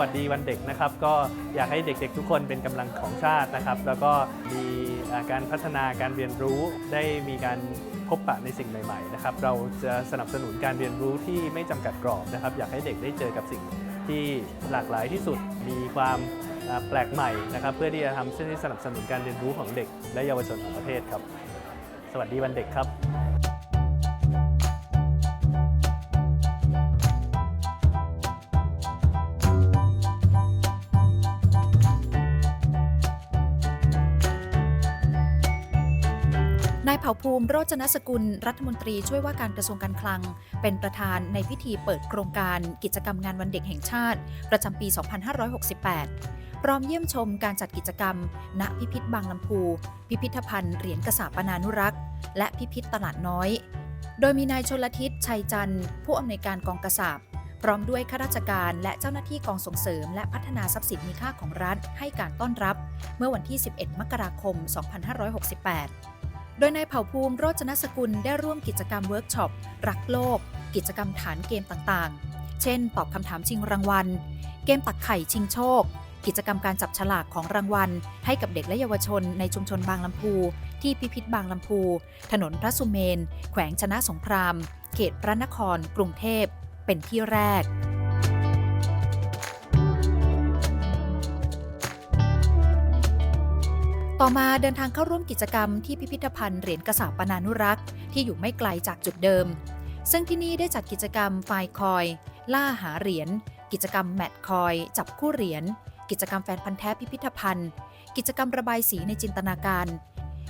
วัสดีวันเด็กนะครับ ก็อยากให้เด็กๆ ทุกคนเป็นกำลังของชาตินะครับ แล้วก็มีการพัฒนาการเรียนรู้ได้มีการพบปะในสิ่งใหม่ๆนะครับ เราจะสนับสนุนการเรียนรู้ที่ไม่จำกัดกรอบนะครับ อยากให้เด็กได้เจอกับสิ่งที่หลากหลายที่สุดมีความแปลกใหม่นะครับ เพื่อที่จะทำเช่นสนับสนุนการเรียนรู้ของเด็ก และเยาวชนของประเทศครับ สวัสดีวันเด็กครับ เผ่าภูมิโรจนสกุลรัฐมนตรีช่วยว่าการกระทรวงการคลัง เป็นประธานในพิธีเปิดโครงการกิจกรรมงานวันเด็กแห่งชาติ ประจำปี 2568 พร้อมเยี่ยมชมการจัดกิจกรรม ณพิพิธบางลำพู พิพิธภัณฑ์เหรียญกษาปนานุรักษ์ และพิพิธตลาดน้อย โดยมีนายชนลทิศชัยจันทร์ ผู้อำนวยการกองกษาบพร้อมด้วยข้าราชการและเจ้าหน้าที่กองส่งเสริม และพัฒนาทรัพย์สินมีค่าของรัฐให้การต้อนรับ เมื่อวันที่ 11 มกราคม 2568 โดยนายเผ่าภูมิโรจนสกุลได้ร่วมกิจกรรมเวิร์กช็อป รักโลก กิจกรรมฐานเกมต่างๆ เช่น ตอบคำถามชิงรางวัล เกมตักไข่ชิงโชค กิจกรรมการจับฉลากของรางวัล ให้กับเด็กและเยาวชนในชุมชนบางลำพู ที่พิพิธบางลำพู ถนนพระสุเมน แขวงชนะสงคราม เขตพระนคร กรุงเทพ เป็นที่แรก ต่อมาเดินทางเข้าร่วมกิจกรรมที่พิพิธภัณฑ์เหรียญกษาปนานุรักษ์ ที่อยู่ไม่ไกลจากจุดเดิม ซึ่งที่นี่ได้จัดกิจกรรมไฟคอย ล่าหาเหรียญ กิจกรรมแมทคอย จับคู่เหรียญ กิจกรรมแฟนพันธ์แท้พิพิธภัณฑ์ กิจกรรมระบายสีในจินตนาการ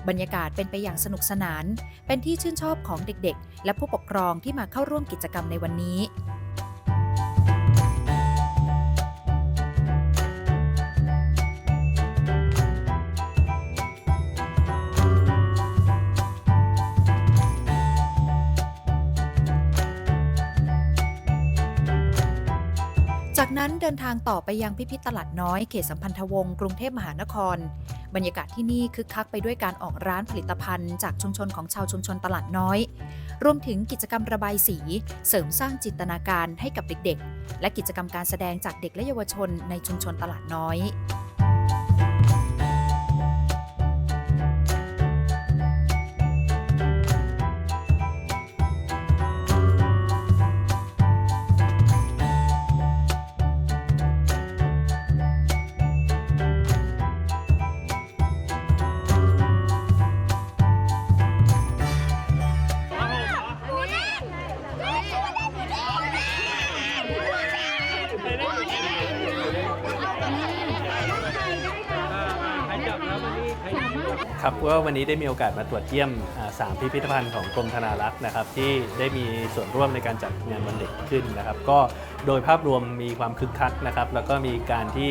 บรรยากาศเป็นไปอย่างสนุกสนาน เป็นที่ชื่นชอบของเด็กๆ และผู้ปกครองที่มาเข้าร่วมกิจกรรมในวันนี้ จากนั้นเดินทางต่อไปยังพิพิธตลาดน้อยเขตสัมพันธวงศ์กรุงเทพมหานคร บรรยากาศที่นี่คึกคักไปด้วยการออกร้านผลิตภัณฑ์จากชุมชนของชาวชุมชนตลาดน้อย รวมถึงกิจกรรมระบายสี เสริมสร้างจินตนาการให้กับเด็กๆ และกิจกรรมการแสดงจากเด็กและเยาวชนในชุมชนตลาดน้อย ครับว่าวันนี้ได้มีโอกาสมาตรวจเยี่ยมอ่าสามพิพิธภัณฑ์ของกรมธนารักษ์นะครับที่ได้มีส่วนร่วมในการจัดงานวันเด็กขึ้นนะครับ ก็โดยภาพรวมมีความคึกคักนะครับ แล้วก็มีการที่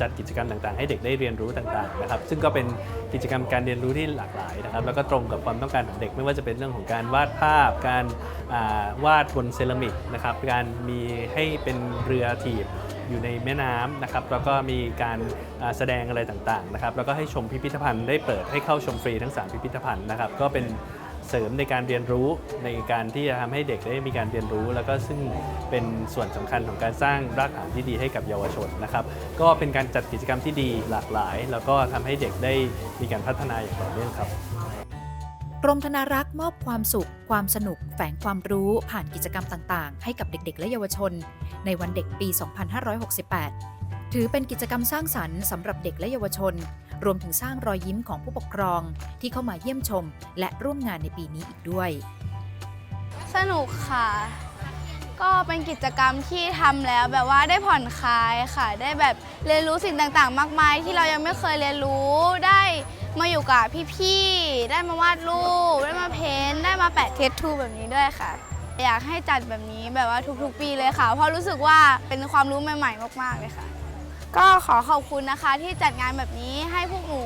จัดกิจกรรมต่างๆ ให้เด็กได้เรียนรู้ต่างๆนะครับ ซึ่งก็เป็นกิจกรรมการเรียนรู้ที่หลากหลายนะครับ แล้วก็ตรงกับความต้องการของเด็กไม่ว่าจะเป็นเรื่องของการวาดภาพ การวาดบนเซรามิกนะครับการมีให้เป็นเรือถีบ อยู่ในแม่น้ำนะครับแล้วก็มีการแสดงอะไรต่างๆนะครับแล้วก็ให้ชมพิพิธภัณฑ์ได้เปิดให้เข้าชมฟรีทั้ง 3 พิพิธภัณฑ์นะครับก็เป็นเสริมในการเรียนรู้ในการที่จะทำให้เด็กได้มีการเรียนรู้ แล้วก็ซึ่งเป็นส่วนสำคัญของการสร้างรากฐานที่ดีให้กับเยาวชนนะครับ ก็เป็นการจัดกิจกรรมที่ดีหลากหลาย แล้วก็ทำให้เด็กได้มีการพัฒนาอย่างต่อเนื่องครับ กรมธนารักษ์มอบความสุข ความสนุก แฝงความรู้ผ่านกิจกรรมต่างๆ ให้กับเด็ก ๆ และเยาวชน ในวันเด็กปี 2568 ถือเป็นกิจกรรมสร้างสรรค์สำหรับเด็กและเยาวชน รวมถึงสร้างรอยยิ้มของผู้ปกครองที่เข้ามาเยี่ยมชม และร่วมงานในปีนี้อีกด้วย สนุกค่ะ ก็เป็นกิจกรรมที่ทำแล้วแบบว่าได้ผ่อนคลายค่ะ ได้แบบเรียนรู้สิ่งต่างๆ มากมายที่เรายังไม่เคยเรียนรู้ได้มาอยู่กับพี่ๆได้มาวาดรูปได้มาเพ้นท์ได้มาแปะเทสทูแบบนี้ด้วยค่ะ อยากให้จัดแบบนี้แบบว่าทุกๆ ปีเลยค่ะ เพราะรู้สึกว่าเป็นความรู้ใหม่ๆ มากๆเลยค่ะ ก็ขอขอบคุณนะคะที่จัดงานแบบนี้ให้พวกหนู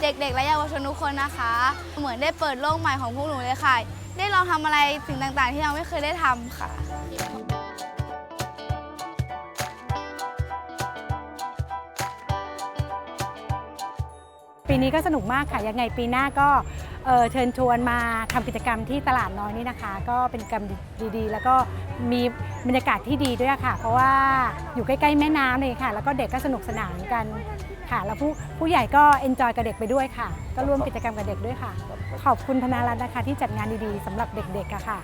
เด็กๆ และเยาวชนทุกคนนะคะ เหมือนได้เปิดโลกใหม่ของพวกหนูเลยค่ะ ได้ลองทำอะไรสิ่งต่างๆ ที่เราไม่เคยได้ทำค่ะ ปีนี้ก็สนุกมากค่ะยังไงปีหน้าก็เอ่อเชิญชวนมาทำกิจกรรมที่ตลาดน้อยนี่นะคะ ก็เป็นกิจกรรมดีๆ แล้วก็มีบรรยากาศที่ดีด้วยค่ะ เพราะว่าอยู่ใกล้ๆแม่น้ำเลยค่ะ แล้วก็เด็กก็สนุกสนานกัน ค่ะ แล้วผู้ผู้ใหญ่ก็เอนจอยกับเด็กไปด้วยค่ะ ก็ร่วมกิจกรรมกับเด็กด้วยค่ะ ขอบคุณธนารัตน์นะคะที่จัดงานดีๆสำหรับเด็กๆอะค่ะ